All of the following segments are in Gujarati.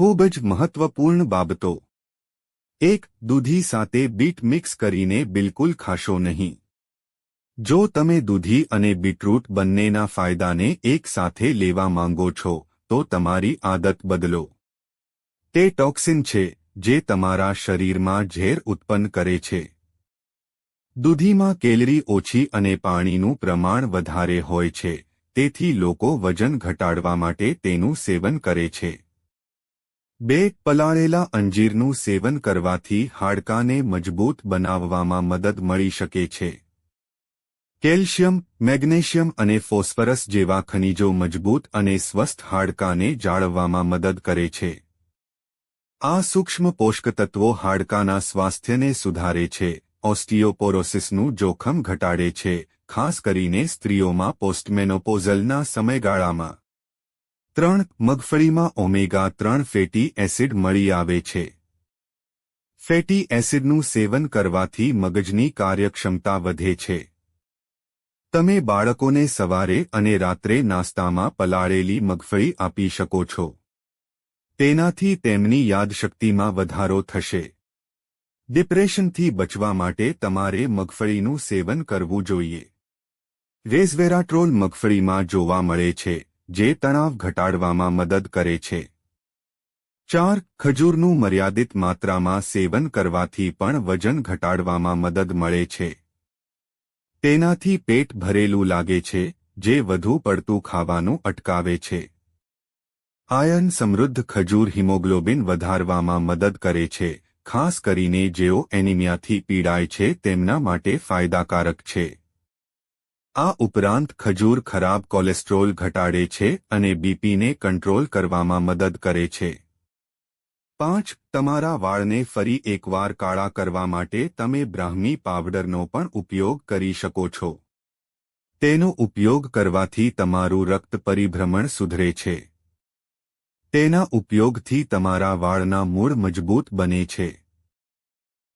ખૂબ જ મહત્વપૂર્ણ બાબતો. એક, દૂધી સાથે બીટ મિક્સ કરીને બિલકુલ ખાશો નહીં. જો તમે દૂધી અને બીટરૂટ બંનેના ફાયદાને એક સાથે લેવા માંગો છો, તો તમારી આદત બદલો. તે ટોક્સિન છે, જે તમારા શરીરમાં ઝેર ઉત્પન્ન કરે છે. દૂધીમાં કેલરી ઓછી અને પાણીનું પ્રમાણ વધારે હોય છે, તેથી લોકો વજન ઘટાડવા માટે તેનું સેવન કરે છે. બે પલાળેલા અંજીરનું સેવન કરવાથી હાડકાને મજબૂત બનાવવામાં મદદ મળી શકે છે. કેલ્શિયમ, મેગ્નેશિયમ અને ફોસ્ફરસ જેવા ખનિજો મજબૂત અને સ્વસ્થ હાડકાને જાળવવામાં મદદ કરે છે. આ સૂક્ષ્મ પોષકતત્વો હાડકાના સ્વાસ્થ્યને સુધારે છે, ઓસ્ટિયોપોરોસિસનું જોખમ ઘટાડે છે, ખાસ કરીને સ્ત્રીઓમાં પોસ્ટમેનોપોઝલના સમયગાળામાં. ત્રણ મગફળીમાં ઓમેગા ત્રણ ફેટી એસિડ મળી આવે છે. ફેટી એસિડનું સેવન કરવાથી મગજની કાર્યક્ષમતા વધે છે. તમે બાળકોને સવારે અને રાત્રે નાસ્તામાં પલાળેલી મગફળી આપી શકો છો. તેનાથી તેમની યાદશક્તિમાં વધારો થશે. ડિપ્રેશનથી બચવા માટે તમારે મગફળીનું સેવન કરવું જોઈએ. રેઝવેરાટ્રોલ મગફળીમાં જોવા મળે છે. જે તણાવ ઘટાડવામાં મદદ કરે છે. ચાર, ખજૂરનું મર્યાદિત માત્રામાં સેવન કરવાથી પણ વજન ઘટાડવામાં મદદ મળે છે. તેનાથી પેટ ભરેલું લાગે છે, જે વધુ પડતું ખાવાનું અટકાવે છે. આયર્ન સમૃદ્ધ ખજૂર હિમોગ્લોબિન વધારવામાં મદદ કરે છે, ખાસ કરીને જેઓ એનિમિયાથી પીડાય છે તેમના માટે ફાયદાકારક છે. આ ઉપરાંત ખજૂર ખરાબ કોલેસ્ટ્રોલ ઘટાડે છે અને બીપીને કંટ્રોલ કરવામાં મદદ કરે છે. પાંચ, તમારા વાળને ફરી એકવાર કાળા કરવા માટે તમે બ્રાહ્મી પાવડરનો પણ ઉપયોગ કરી શકો છો. તેનો ઉપયોગ કરવાથી તમારું રક્ત પરિભ્રમણ સુધરે છે. તેના ઉપયોગથી તમારા વાળના મૂળ મજબૂત બને છે.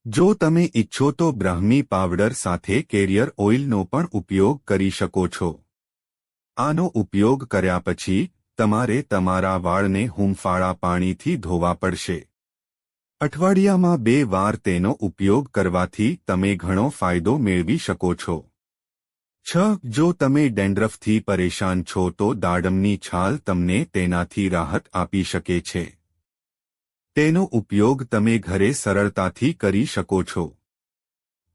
જો તમે ઇચ્છો તો બ્રાહ્મી પાવડર સાથે કેરિયર ઓઇલનો પણ ઉપયોગ કરી શકો છો. આનો ઉપયોગ કર્યા પછી, તમારે તમારા વાળને હુંફાળા પાણીથી ધોવા પડશે. અઠવાડિયામાં બે વાર તેનો ઉપયોગ કરવાથી તમે ઘણો ફાયદો મેળવી શકો છો. છ, જો તમે ડેન્ડ્રફથી પરેશાન છો તો દાડમની છાલ તમને તેનાથી રાહત આપી શકે છે. તેનો ઉપયોગ તમે ઘરે સરળતાથી કરી શકો છો.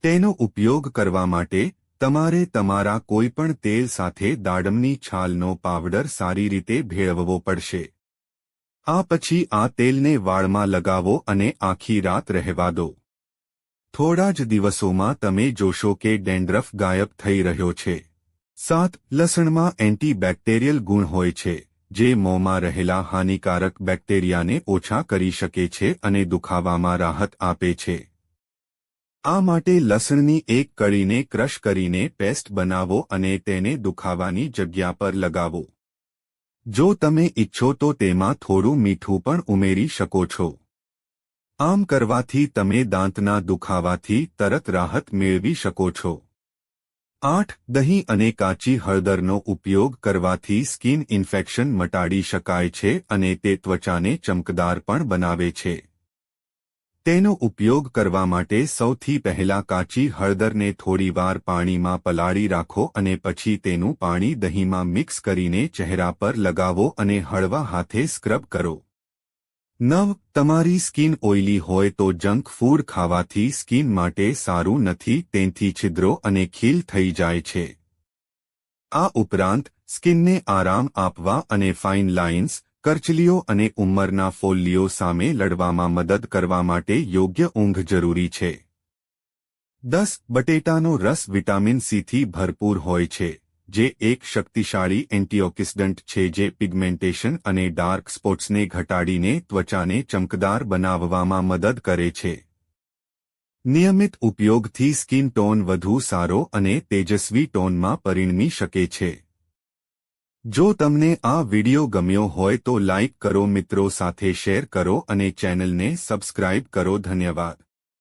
તેનો ઉપયોગ કરવા માટે તમારે તમારા કોઈપણ તેલ સાથે દાડમની છાલનો પાવડર સારી રીતે ભેળવવો પડશે. આ પછી આ તેલને વાળમાં લગાવો અને આખી રાત રહેવા દો. થોડા જ દિવસોમાં તમે જોશો કે ડેન્ડ્રફ ગાયબ થઈ રહ્યો છે. સાત, લસણમાં એન્ટીબેક્ટેરિયલ ગુણ હોય છે. જે મોંમાં રહેલા હાનિકારક બેક્ટેરિયાને ઓછા કરી શકે છે અને દુખાવામાં રાહત આપે છે. આ માટે લસણની એક કળીને ક્રશ કરીને પેસ્ટ બનાવો અને તેને દુખાવાની જગ્યા પર લગાવો. જો તમે ઇચ્છો તો તેમાં થોડું મીઠું પણ ઉમેરી શકો છો. આમ કરવાથી તમે દાંતના દુખાવાથી તરત રાહત મેળવી શકો છો. આઠ, દહીં અને કાચી હળદરનો ઉપયોગ કરવાથી સ્કિન ઇન્ફેક્શન મટાડી શકાય છે અને તે ત્વચાને ચમકદાર પણ બનાવે છે. તેનો ઉપયોગ કરવા માટે સૌથી પહેલા કાચી હળદરને થોડીવાર પાણીમાં પલાળી રાખો અને પછી તેનું પાણી દહીંમાં મિક્સ કરીને ચહેરા પર લગાવો અને હળવા હાથે સ્ક્રબ કરો. નવ, તમારી સ્કિન ઓઇલી હોય તો જંક ફૂડ ખાવાથી સ્કિન માટે સારું નથી તેથી છિદ્રો અને ખીલ થઈ જાય છે. આ ઉપરાંત, સ્કિનને આરામ આપવા અને ફાઇન લાઇન્સ, કરચલીઓ અને ઉંમરના ફોલ્લીઓ સામે લડવામાં મદદ કરવા માટે યોગ્ય ઊંઘ જરૂરી છે. દસ, બટેટાનો રસ વિટામિન સીથી ભરપૂર હોય છે. જે એક શક્તિશાળી એન્ટીઓક્સિડન્ટ છે જે પિગમેન્ટેશન અને ડાર્ક સ્પોટ્સને ઘટાડીને ત્વચાને ચમકદાર બનાવવામાં મદદ કરે છે. નિયમિત ઉપયોગથી સ્કિન ટોન વધુ સારો અને તેજસ્વી ટોનમાં પરિણમી શકે છે. જો તમને આ વિડિયો ગમ્યો હોય તો લાઇક કરો મિત્રો સાથે શેર કરો અને ચેનલને સબસ્ક્રાઇબ કરો ધન્યવાદ.